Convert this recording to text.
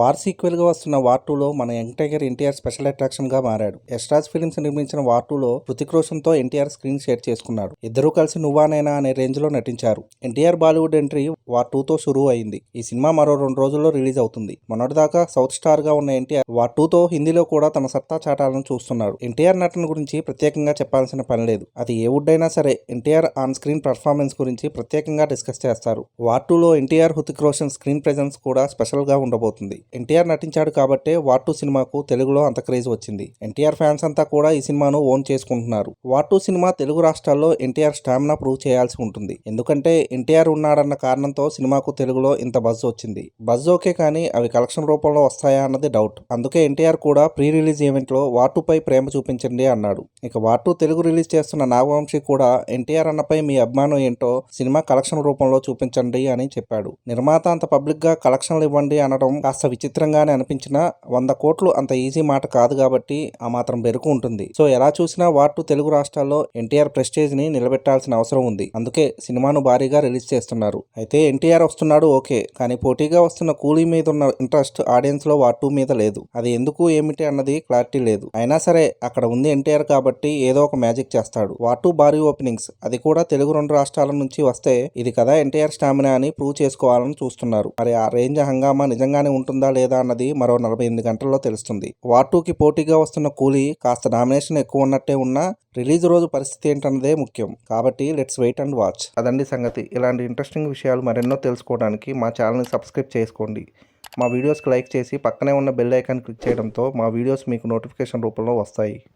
War సీక్వెల్గా వస్తున్న war టూలో మన యంగ్ టైగర్ ఎన్టీఆర్ స్పెషల్ అట్రాక్షన్గా మారాడు. యశ్రాజ్ ఫిలిమ్స్ నిర్మించిన వార్ టూలో హృతిక్ రోషన్తో ఎన్టీఆర్ స్క్రీన్ షేర్ చేసుకున్నాడు. ఇద్దరూ కలిసి నువ్వానైనా అనే రేంజ్లో నటించారు. ఎన్టీఆర్ బాలీవుడ్ ఎంట్రీ వార్ టూతో షురూ అయింది. ఈ సినిమా మరో రెండు రోజుల్లో రిలీజ్ అవుతుంది. మొన్నటిదాకా సౌత్ స్టార్గా ఉన్న ఎన్టీఆర్ వార్ టూతో హిందీలో కూడా తన సత్తా చాటాలను చూస్తున్నాడు. ఎన్టీఆర్ నటన గురించి ప్రత్యేకంగా చెప్పాల్సిన పని లేదు. అది ఏ వుడ్ అయినా సరే ఎన్టీఆర్ ఆన్ స్క్రీన్ పర్ఫార్మెన్స్ గురించి ప్రత్యేకంగా డిస్కస్ చేస్తారు. వార్ టూలో ఎన్టీఆర్ హృతిక్ రోషన్ స్క్రీన్ ప్రెజెన్స్ కూడా స్పెషల్గా ఉండబోతుంది. ఎన్టీఆర్ నటించాడు కాబట్టే వార్ టూ సినిమాకు తెలుగులో అంత క్రేజ్ వచ్చింది. ఎన్టీఆర్ ఫ్యాన్స్ అంతా కూడా ఈ సినిమాను ఓన్ చేసుకుంటున్నారు. వార్ టూ సినిమా తెలుగు రాష్ట్రాల్లో ఎన్టీఆర్ స్టామినా ప్రూవ్ చేయాల్సి ఉంటుంది. ఎందుకంటే ఎన్టీఆర్ ఉన్నాడన్న కారణంతో సినిమాకు తెలుగులో ఇంత బజ్ వచ్చింది. బజ్ ఓకే కానీ అవి కలెక్షన్ రూపంలో వస్తాయా అన్నది డౌట్. అందుకే ఎన్టీఆర్ కూడా ప్రీ రిలీజ్ ఈవెంట్లో వార్ టూ ప్రేమ చూపించండి అన్నాడు. ఇక వార్ టూ తెలుగు రిలీజ్ చేస్తున్న నాగవంశీ కూడా ఎన్టీఆర్ అన్నపై మీ అభిమానం ఏంటో సినిమా కలెక్షన్ రూపంలో చూపించండి అని చెప్పాడు. నిర్మాత అంత పబ్లిక్గా కలెక్షన్లు ఇవ్వండి అనడం కాస్త విచిత్రంగానే అనిపించినా వంద కోట్లు అంత ఈజీ మాట కాదు కాబట్టి ఆ మాత్రం బెరుకు ఉంటుంది. సో ఎలా చూసినా వాటు టూ తెలుగు రాష్ట్రాల్లో ఎన్టీఆర్ ప్రెస్టేజ్ని నిలబెట్టాల్సిన అవసరం ఉంది. అందుకే సినిమాను భారీగా రిలీజ్ చేస్తున్నారు. అయితే ఎన్టీఆర్ వస్తున్నాడు ఓకే కానీ పోటీగా వస్తున్న కూలీ మీద ఉన్న ఇంట్రెస్ట్ ఆడియన్స్లో వార్ టూ మీద లేదు. అది ఎందుకు ఏమిటి అన్నది క్లారిటీ లేదు. అయినా సరే అక్కడ ఉంది ఎన్టీఆర్ కాబట్టి ఏదో ఒక మ్యాజిక్ చేస్తాడు. వాటు టూ భారీ ఓపెనింగ్స్. అది కూడా తెలుగు రెండు రాష్ట్రాల నుంచి వస్తే ఇది కదా ఎన్టీఆర్ స్టామినా అని ప్రూవ్ చేసుకోవాలని చూస్తున్నారు. మరి ఆ రేంజ్ హంగామా నిజంగానే ఉంటుంది? లేదా అన్నది మరో నలభై ఎనిమిది గంటల్లో తెలుస్తుంది. వార్ టూకి పోటీగా వస్తున్న కూలీ కాస్త నామినేషన్ ఎక్కువ ఉన్నట్టే ఉన్నా రిలీజ్ రోజు పరిస్థితి ఏంటన్నదే ముఖ్యం. కాబట్టి లెట్స్ వెయిట్ అండ్ వాచ్. అదండి సంగతి. ఇలాంటి ఇంట్రెస్టింగ్ విషయాలు మరెన్నో తెలుసుకోవడానికి మా ఛానల్ని సబ్స్క్రైబ్ చేసుకోండి. మా వీడియోస్కి లైక్ చేసి పక్కనే ఉన్న బెల్ ఐకాన్ క్లిక్ చేయడంతో మా వీడియోస్ మీకు నోటిఫికేషన్ రూపంలో వస్తాయి.